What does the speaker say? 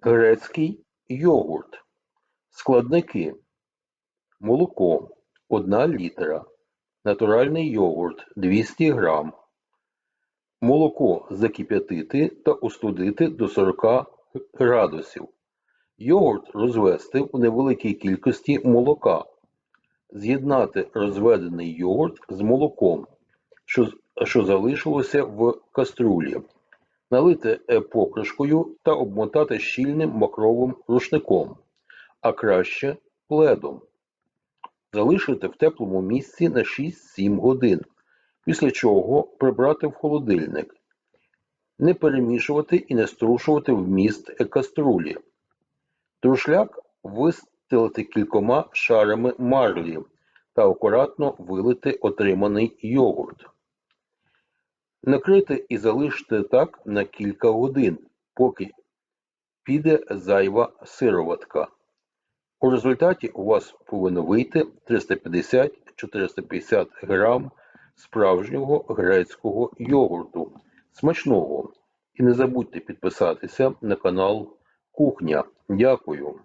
Грецький йогурт. Складники. Молоко 1 літра. Натуральний йогурт 200 грам. Молоко закип'ятити та остудити до 40 градусів. Йогурт розвести у невеликій кількості молока. З'єднати розведений йогурт з молоком, що, що залишилося в каструлі. Налити покришкою та обмотати щільним мокровим рушником, а краще пледом. Залишити в теплому місці на 6-7 годин, після чого прибрати в холодильник. Не перемішувати і не струшувати вміст каструлі. Друшляк вистелити кількома шарами марлі та акуратно вилити отриманий йогурт. Накрити і залишити так на кілька годин, поки піде зайва сироватка. У результаті у вас повинно вийти 350-450 грам справжнього грецького йогурту. Смачного! І не забудьте підписатися на канал Кухня. Дякую!